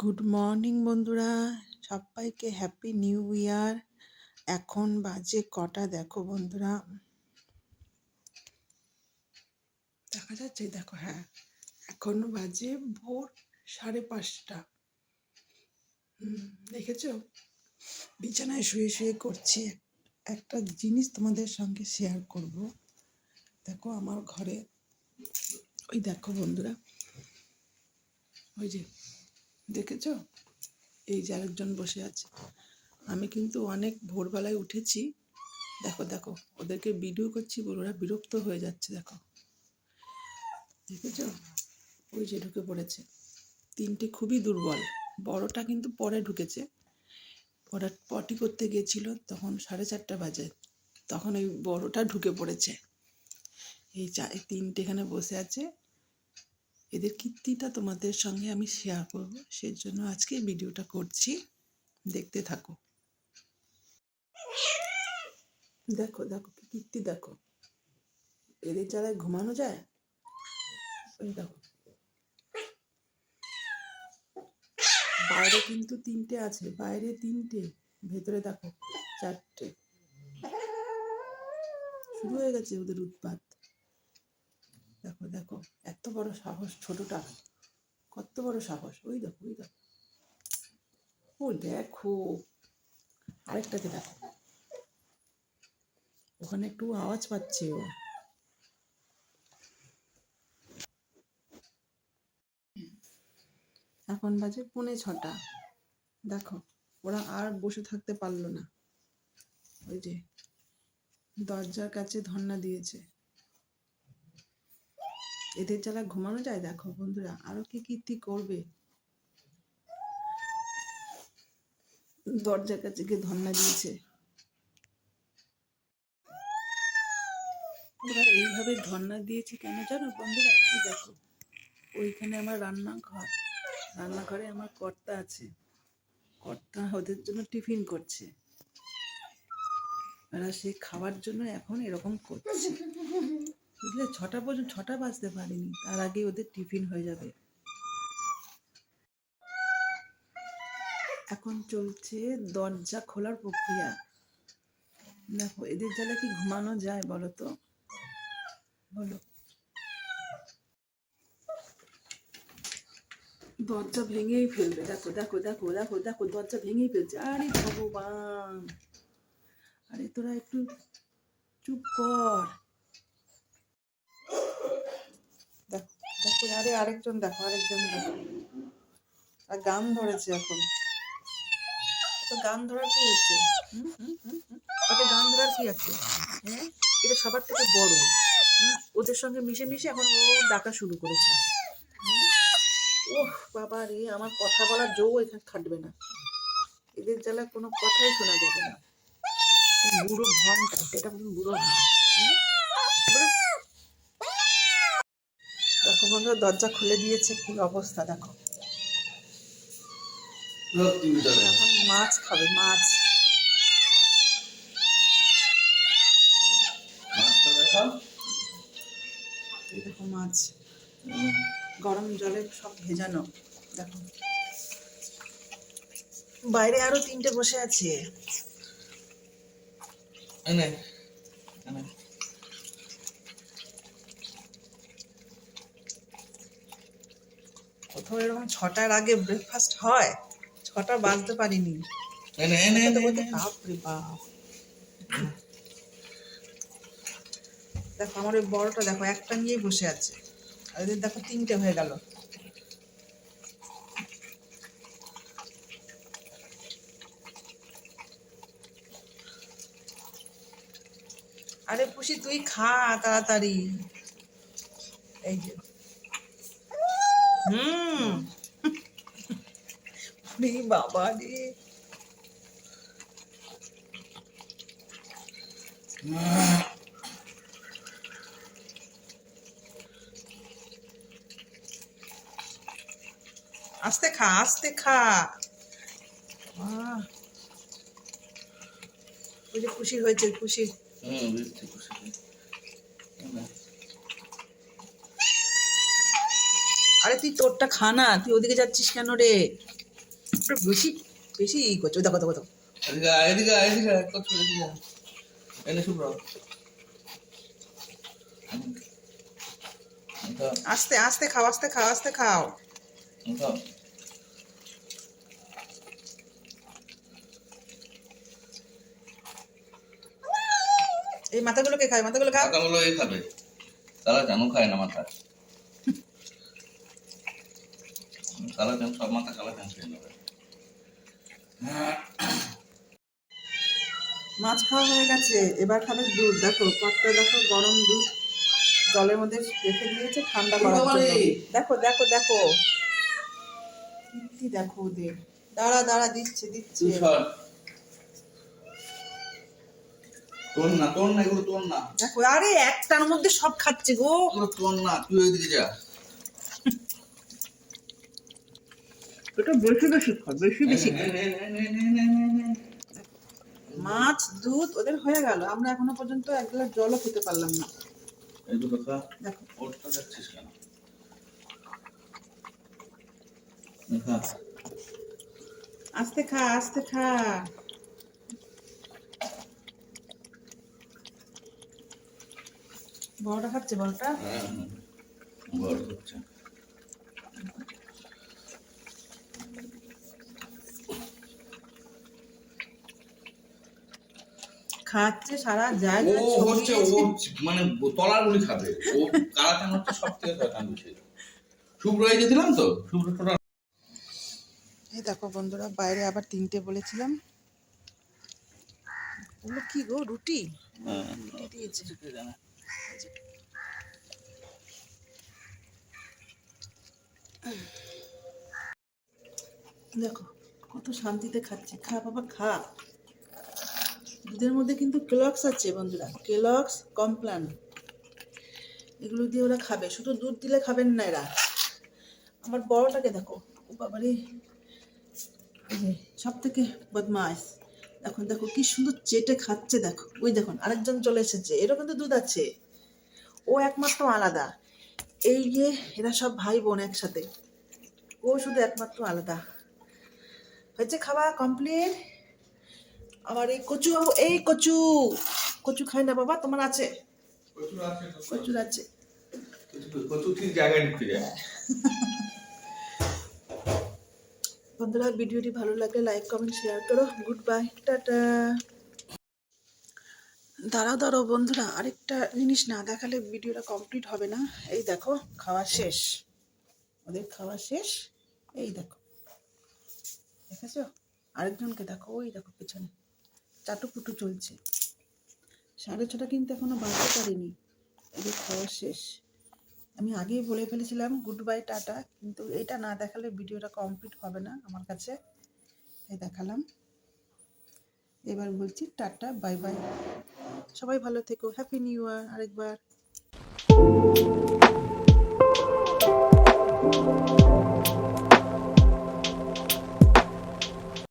Good morning বন্ধুরা। সবাইকে happy new year এখন বাজে কটা, দেখো বন্ধুরা। দেখা যাচ্ছে, দেখো হ্যাঁ এখন বাজে ভোর সাড়ে পাঁচটা। দেখেছ? বিছানায় শুয়ে শুয়ে করছি। একটা জিনিস তোমাদের সঙ্গে শেয়ার করব। দেখো, আমার ঘরে, ওই দেখো বন্ধুরা, ওই যে দেখেছ? এই যে আরেকজন বসে আছে। আমি কিন্তু অনেক ভোরবেলায় উঠেছি। দেখো দেখো, ওদেরকে ভিডিও করছি ওরা বিরক্ত হয়ে যাচ্ছে, দেখো। দেখেছ? ওই যে ঢুকে পড়েছে। তিনটে খুবই দুর্বল। বড়টা কিন্তু পরে ঢুকেছে। ওরা পটি করতে গিয়েছিল তখন সাড়ে চারটা বাজে। তখন ওই বড়টা ঢুকে পড়েছে। এই চা তিনটে এখানে বসে আছে। এদের কীর্তিটা তোমাদের সঙ্গে আমি শেয়ার করব। সেই জন্য আজকে ভিডিওটা করছি। দেখতে থাকো। দেখো দেখো কি কীর্তি, দেখো। এদের যারা ঘুমানো যায়? দেখো। বাইরে কিন্তু তিনটে আছে। বাইরে তিনটে, ভেতরে দেখো চারটে। শুরু হয়ে গেছে ওদের উৎপাত। দেখো দেখো, এত বড় সাহস ছোটটা। কত বড় সাহস। ওই দেখো ওই দেখো। ও দেখো, আরেকটাকে দেখো। ওখানে একটু আওয়াজ পাচ্ছে ও। এখন বাজে পৌনে ছটা। দেখো, ওরা আর বসে থাকতে পারল না। ওই যে দরজার কাছে ধন্না দিয়েছে। এদের যারা ঘুমানো যায়? দেখো বন্ধুরা, আরও কি কীর্তি করবে? দরজার কাছে গিয়ে ধন্না দিয়েছে। এইভাবে ধন্না দিয়েছে কেন জানো বন্ধুরা? এই দেখো, ওইখানে আমার রান্নাঘর। রান্নাঘরে আমার কর্তা আছে। কর্তা ওদের জন্য টিফিন করছে। ওরা সে খাওয়ার জন্য এখন এরকম করছে। বুঝলে ছটা পর্যন্ত, ছটা বাজতে পারিনি। তার আগে ওদের টিফিন হয়ে যাবে। এখন চলছে দরজা খোলার প্রক্রিয়া। দেখো, এদের জ্বালা কি ঘুমানো যায় বলো তো? বলো। দরজা ভেঙেই ফেলবে। দেখো দেখো দেখো দেখো দেখো, দরজা ভেঙেই ফেলছে। আরে ভগবান! আরে তোরা একটু চুপ কর দেখো দেখো আরে আরেকজন দেখো আরেকজন দেখো। আর গান ধরেছে এখন। তো গান ধরার কি হুম। ওকে গান ধরার কি আছে? হ্যাঁ এটা সবার থেকে বড়। ওদের সঙ্গে মিশে মিশে এখন ও ডাকা শুরু করেছে। ওহ বাবা রে, আমার কথা বলার জো এখানে খাটবে না। এদের জ্বালা কোনো কথাই শোনা যাবে না। বুড়ো ভন এটা বুড়ো ভন হুম? বুড়ো দেখো বন্ধুরা দরজা খুলে দিয়েছে কি অবস্থা দেখো। এখন মাছ খাবে মাছ। দেখো মাছ। গরম জলে সব ভেজানো দেখো। বাইরে আরও তিনটে বসে আছে। কোথাও এরকম ছটার আগে ব্রেকফাস্ট হয়? ছটা বাজতে পারিনি। বাপ। দেখো আমার ওই বড়টা দেখো একটা নিয়েই বসে আছে। আর এদের দেখো তিনটে হয়ে গেল। আরে পুষি তুই খা তাড়াতাড়ি। এই যে। হুম। রে বাবা রে। আস্তে খা আস্তে খা। আহ। ওই যে খুশি হয়েছে খুশি। আরে তুই তোরটা খা না তুই ওদিকে যাচ্ছিস কেন রে? বেশি বেশি ই করছ। দেখো দেখো দেখো। এদিকে এদিকে এদিকে আয়, কচু, এদিকে আয়। এনে শুভ্র। আস্তে আস্তে খাও আস্তে খাও আস্তে খাও। এই মাথাগুলো কে খায়? মাথাগুলো খাও। মাথাগুলো এ খাবে। কালা জানও খায় না মাথা। কালা জান সব মাথা কালা নেবে মাছ খাওয়া হয়ে গেছে এবার খাবে দুধ। দেখো কতটা দেখো গরম দুধ। জলের মধ্যে রেখে দিয়েছে ঠান্ডা করার জন্য! দেখো দেখো দেখো। কীর্তি দেখো ওদের। দাঁড়া দাঁড়া দিচ্ছে দিচ্ছে। তোর না তোর না এগুলো তোর না দেখো আরে একটার মধ্যে সব খাচ্ছে গো। তোর না তুই ওইদিকে যা। এটা বেশি বেশি খাও বেশি বেশি। মাছ দুধ ওদের হয়ে গেল। আমরা এখনও পর্যন্ত এক গ্লাস জলও খেতে পারলাম না। আস্তে খা আস্তে খা। বড়টা খাচ্ছে বড়টা? হ্যাঁ, হ্যাঁ। বড় হচ্ছে। খাচ্ছে সারা ও হচ্ছে ও মানে খাবে। ও হচ্ছে সব থেকে শয়তান বেশি শুভ্র এই দিলাম তো? শুভ্র টোটাল এই দেখো বন্ধুরা বাইরে আবার তিনটে বলেছিলাম। ওগুলো কি গো রুটি? রুটি দিয়েছে। দেখো কত শান্তিতে খাচ্ছে। খা বাবা খা। দুধের মধ্যে কিন্তু কেলক্স আছে বন্ধুরা। কেলক্স কমপ্লান এগুলো দিয়ে ওরা খাবে। শুধু দুধ দিলে খাবেন না এরা। আমার বড়টাকে দেখো। ও সব থেকে বদমাস দেখো দেখো কি সুন্দর চেটে খাচ্ছে দেখো। ওই দেখুন, আরেকজন চলে এসেছে। এরও কিন্তু দুধ আছে। ও একমাত্র আলাদা। এই যে এরা সব ভাই বোন একসাথে। ও শুধু একমাত্র আলাদা। হয়েছে খাওয়া কমপ্লিট। আমার এই কচু বাবু এই কচু। কচু খাই না বাবা তোমার আছে? কচুর আছে বন্ধুরা ভিডিওটি ভালো লাগলে লাইক কমেন্ট শেয়ার করো। Good bye tata. দাঁড়াও দাঁড়াও বন্ধুরা আরেকটা জিনিস না দেখালে ভিডিওটা কমপ্লিট হবে না। এই দেখো খাওয়া শেষ। ওদের খাওয়া শেষ। এই দেখো। দেখেছ? আরেকজনকে দেখো ওই দেখো পেছনে। চাটুপুটু চলছে। সাড়ে ছটা কিন্তু এখনও বাঁচতে পারিনি। এদের খাওয়া শেষ। আমি আগেই বলে ফেলেছিলাম গুড বাই টাটা। কিন্তু এটা না দেখালে ভিডিওটা কমপ্লিট হবে না আমার কাছে। এই দেখালাম। এবার বলছি, টাটা, বাই বাই। সবাই ভালো থেকো। হ্যাপি নিউ ইয়ার আরেকবার।